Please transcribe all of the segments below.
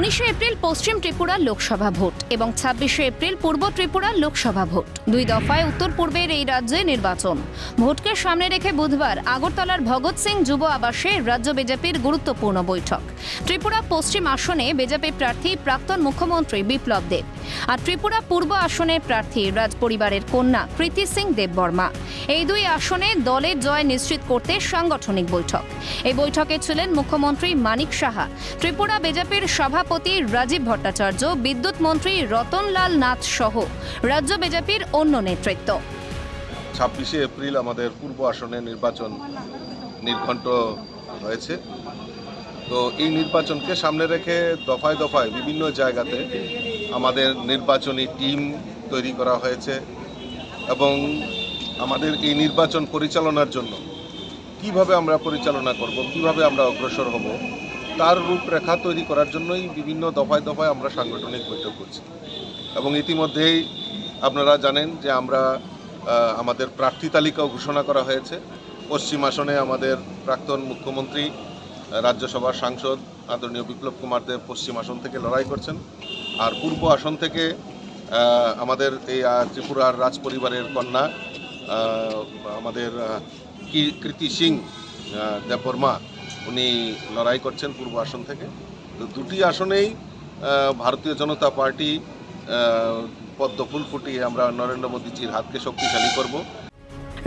উনিশে এপ্রিল পশ্চিম ত্রিপুরা লোকসভা ভোট এবং ছাব্বিশে এপ্রিল পূর্ব ত্রিপুরা লোকসভা ভোট। দুই দফায় উত্তর পূর্বের এই রাজ্যে নির্বাচন। ভোটকে সামনে রেখে বুধবার আগরতলার ভগৎ সিং যুব আবাসে রাজ্য বিজেপির গুরুত্বপূর্ণ বৈঠক। ত্রিপুরা পশ্চিম আসনে বিজেপি প্রার্থী প্রাক্তন মুখ্যমন্ত্রী বিপ্লব দেব আর ত্রিপুরা পূর্ব আসনের প্রার্থী রাজ পরিবারের কন্যা প্রীতি সিং দেববর্মা এই দুই আসনে দলের জয় নিশ্চিত করতে সাংগঠনিক বৈঠক। এই বৈঠকে ছিলেন মুখ্যমন্ত্রী মানিক সাহা। ত্রিপুরা বিজেপির সভাপতি রাজীব ভট্টাচার্য, বিদ্যুৎ মন্ত্রী রতনলাল নাথ সহ রাজ্য বিজেপির অন্য নেতৃত্ব। ছাব্বিশে এপ্রিল আমাদের পূর্ব আসনে নির্বাচন নির্ঘণ্ট হয়েছে। তো এই নির্বাচনকে সামনে রেখে দফায় দফায় বিভিন্ন জায়গাতে আমাদের নির্বাচনী টিম তৈরি করা হয়েছে এবং আমাদের এই নির্বাচন পরিচালনার জন্য কীভাবে আমরা পরিচালনা করব, কীভাবে আমরা অগ্রসর হব তার রূপরেখা তৈরি করার জন্যই বিভিন্ন দফায় দফায় আমরা সাংগঠনিক বৈঠক করছি। এবং ইতিমধ্যেই আপনারা জানেন যে আমরা আমাদের প্রার্থী তালিকাও ঘোষণা করা হয়েছে। পশ্চিম আসনে আমাদের প্রাক্তন মুখ্যমন্ত্রী রাজ্যসভার সাংসদ আদরণীয় বিপ্লব কুমার দেব পশ্চিম আসন থেকে লড়াই করছেন। আর পূর্ব আসন থেকে আমাদের এই ত্রিপুরার রাজ পরিবারের কন্যা আমাদের আহ, কি- কৃতি সিং দেববর্মা উনি লড়াই করছেন পূর্ব আসন থেকে। তো দুটি আসনেই ভারতীয় জনতা পার্টি পদ্ম ফুল ফুটিয়ে আমরা নরেন্দ্র মোদীজির হাতকে শক্তিশালী করব।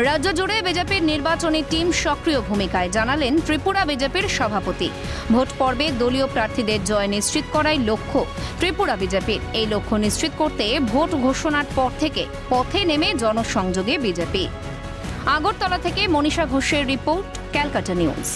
রাজ্য জুড়ে বিজেপির নির্বাচনী টিম সক্রিয় ভূমিকায় জানালেন ত্রিপুরা বিজেপির সভাপতি। ভোট পর্বে দলীয় প্রার্থীদের জয় নিশ্চিত করাই লক্ষ্য ত্রিপুরা বিজেপির। এই লক্ষ্য নিশ্চিত করতে ভোট ঘোষণার পর থেকে পথে নেমে জনসংযোগে বিজেপি। আগরতলা থেকে মনীষা ঘোষের রিপোর্ট, ক্যালকাটা নিউজ।